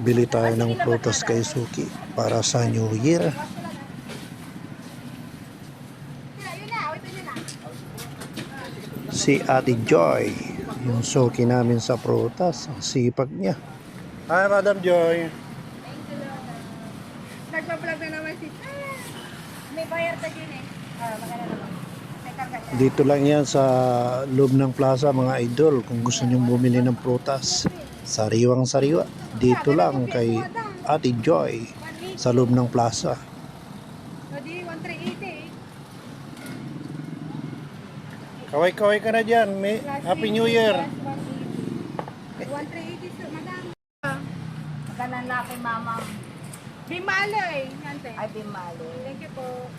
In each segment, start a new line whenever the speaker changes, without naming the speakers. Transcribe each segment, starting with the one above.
Bili tayo ng prutas kay Suki para sa New Year. Si Ate Joy, yung Suki namin sa prutas, ang sipag niya. Hi, Madam Joy.
Nagpa-vlog na naman si... May bayar pa din eh. Ah, maganda naman.
Dito lang yan sa loob ng plaza mga idol kung gusto nyong bumili ng prutas. Sariwang sariwa. Dito lang kay Ate Joy sa loob ng plaza.
O di, 1380.
Kaway-kaway ka na dyan. May Happy New Year.
1380 sir, madam.
Kanan na kay mama.
Bimalo eh.
Ay, bimali.
Thank you po.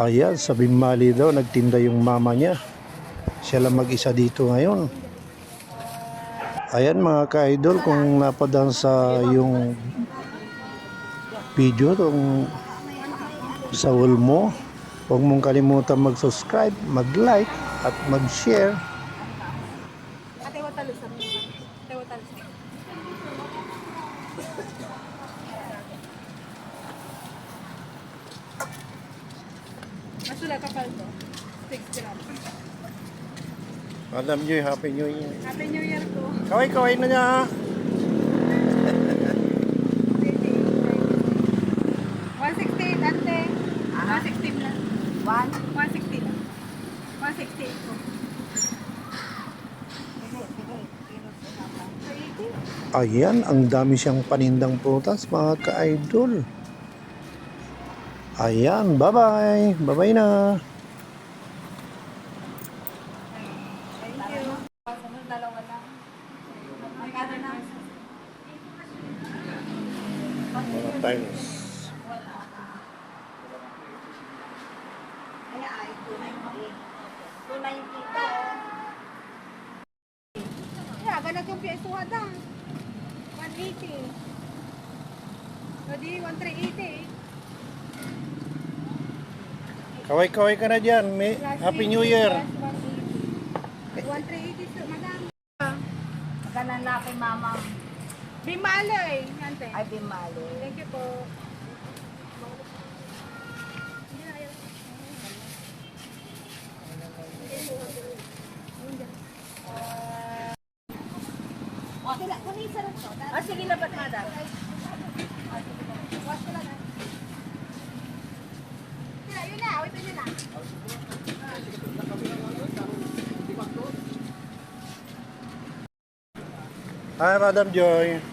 Ayan, sa Bimali daw, nagtinda yung mama niya. Siya lang mag-isa dito ngayon. Ayan mga ka-idol, kung napadaan sa yung video tong sa wall mo, huwag mong kalimutan mag-subscribe, mag-like, at mag-share.
Ate, watalo sa
Madam Joy, Happy New Year.
Happy New Year po.
Kaway-kaway na niya.
168 ate. 160 lang.
One.
160 lang. 168 po.
Ayan, ang dami siyang panindang prutas, mga ka-idol. Ayan, bye-bye. Bye-bye na.
Thank you.
Sunod dalawa lang. Magkano na?
Mga times.
Ay, ay, tunay mo eh. Tunay yung kita.
Yeah, ganag yung piyeso hada. 180. So di, 1380.
Kaway-kaway ka na dyan. May Happy New Year.
180 sir, madam.
Kanan na kay mama.
Bimalo eh. Yante.
Ay, bimali.
Thank you po.
Ah, sige, labat madam.
Sila, yun na. Wait, yun na.
Hi, Madam Joy.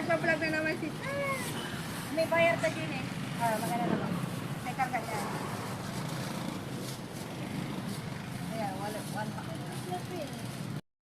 Nagpa-vlog na naman si... May bayar pa din eh.
Ah, maganda naman.
May karga siya.